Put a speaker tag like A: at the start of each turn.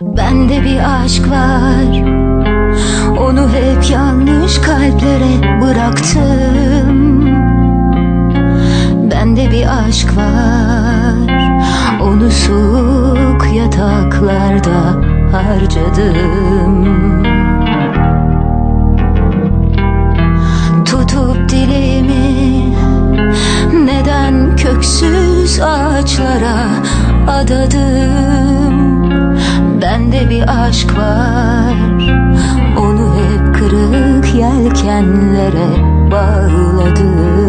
A: Bende bir aşk var. Onu hep yanlış kalplere bıraktım. Bende bir aşk var. Onu soğuk yataklarda harcadım. Tutup dileğimi neden köksüz ağaçlara adadım bir aşk var. Onu hep kırık yelkenlere bağladım